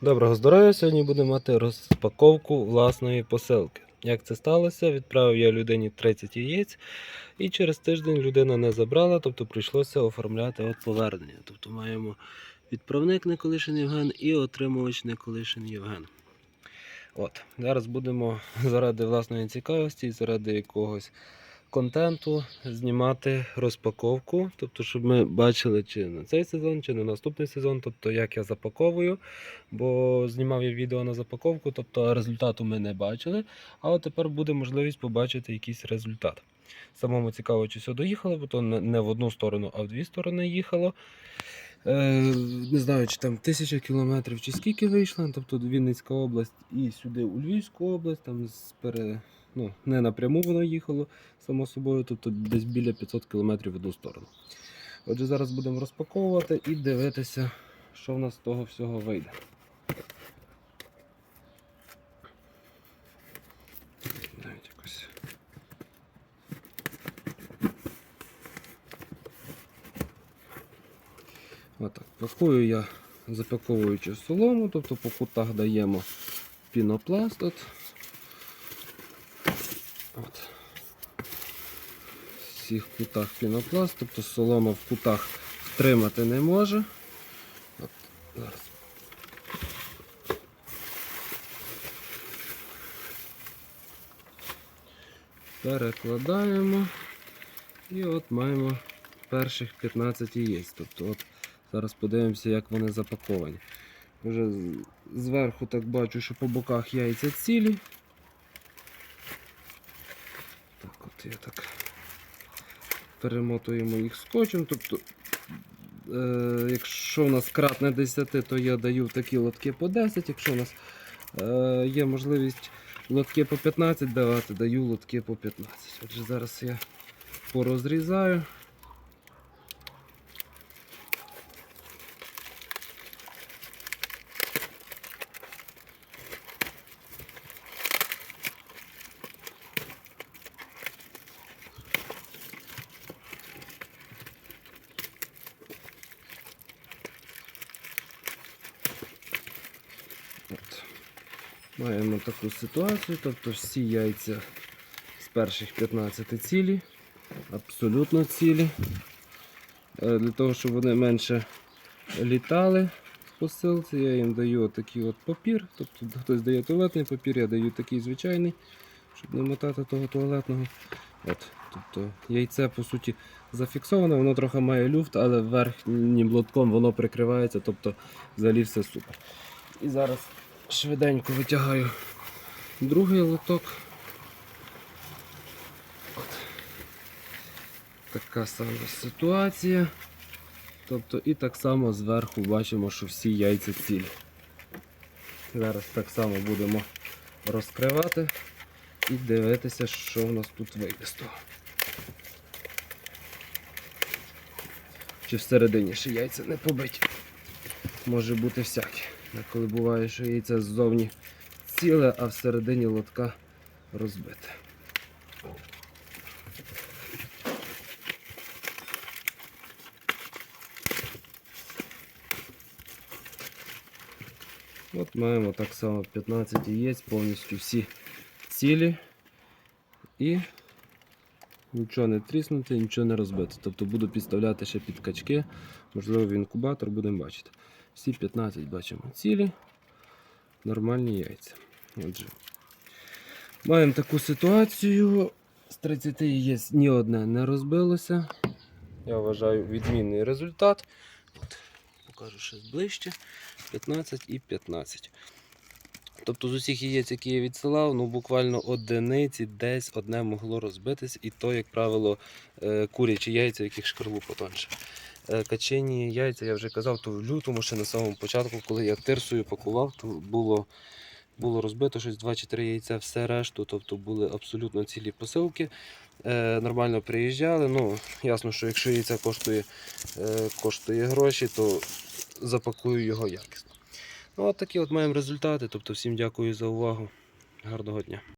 Доброго здоров'я! Сьогодні будемо мати розпаковку власної посилки. Як це сталося? Відправив я людині 30 яєць, і через тиждень людина не забрала, тобто прийшлося оформляти от повернення. Тобто маємо відправник Николишин Євген і отримувач Николишин Євген. От, Зараз будемо заради власної цікавості заради якогось контенту знімати розпаковку, тобто, щоб ми бачили, чи на цей сезон, чи на наступний сезон, тобто як я запаковую. Бо знімав я відео на запаковку, тобто результату ми не бачили. А от тепер буде можливість побачити якийсь результат. Самому цікаво, чи все доїхало, бо то не не в одну сторону, а в дві сторони їхало. Е, не знаю, чи там тисяча кілометрів, чи скільки вийшло. Тобто Вінницька область і сюди у Львівську область, там з пере, ну, не напряму воно їхало, само собою, тобто десь біля 500 кілометрів в одну сторону. Отже, зараз будемо розпаковувати і дивитися, що в нас з того всього вийде. Отак. Пакую я запаковуючи солому, тобто по кутах даємо пінопласт. От. От. В всіх кутах пінопласт, тобто солома в кутах втримати не може. От. Зараз. Перекладаємо. І от маємо перших 15 яєць. Тобто от зараз подивимося, як вони запаковані. Вже зверху так бачу, що по боках яйця цілі. Так, я так перемотуємо їх скотчем. Тобто, е, якщо у нас кратне 10, то я даю такі лотки по 10. Якщо у нас е, є можливість лотки по 15 давати, даю лотки по 15. Отже, зараз я порозрізаю. Маємо таку ситуацію, тобто всі яйця з перших 15 цілі, абсолютно цілі. Е, Для того, щоб вони менше літали в посилці, я їм даю такий от папір. Тобто хтось дає туалетний папір, я даю такий звичайний, щоб не мотати того туалетного. От, тобто Яйце по суті зафіксоване, воно трохи має люфт, але верхнім лотком воно прикривається, тобто взагалі все супер. І зараз швиденько витягаю другий лоток. От. Така сама ситуація. Тобто і так само зверху бачимо, що всі яйця цілі. Зараз так само будемо розкривати і дивитися, що в нас тут вийде з того. Чи всередині ще яйця не побиті. Може бути всяке. Коли буває, що яйце ззовні ціле, а всередині лотка розбите. От маємо так само 15 яєць, повністю всі цілі і нічого не тріснути, нічого не розбити. Тобто буду підставляти ще під качки, можливо в інкубатор будемо бачити. Всі 15 бачимо цілі, нормальні яйця. Отже, маємо таку ситуацію. З 30 яєць ні одне не розбилося. Я вважаю відмінний результат. От, покажу ще ближче. 15 і 15. Тобто з усіх яєць, які я відсилав, ну буквально одиниці десь одне могло розбитись, і то, як правило, е, курячі яйця, яких шкарлупа тонше. Е, Качені яйця, я вже казав, то в лютому, ще на самому початку, коли я тирсою пакував, то було, було розбито щось 2-3 яйця, все решту, тобто були абсолютно цілі посилки. Е, Нормально приїжджали. Ну, ясно, що якщо яйця коштує, коштує гроші, то запакую його якісно. Ну, от такі от маємо результати. Тобто всім дякую за увагу. Гарного дня.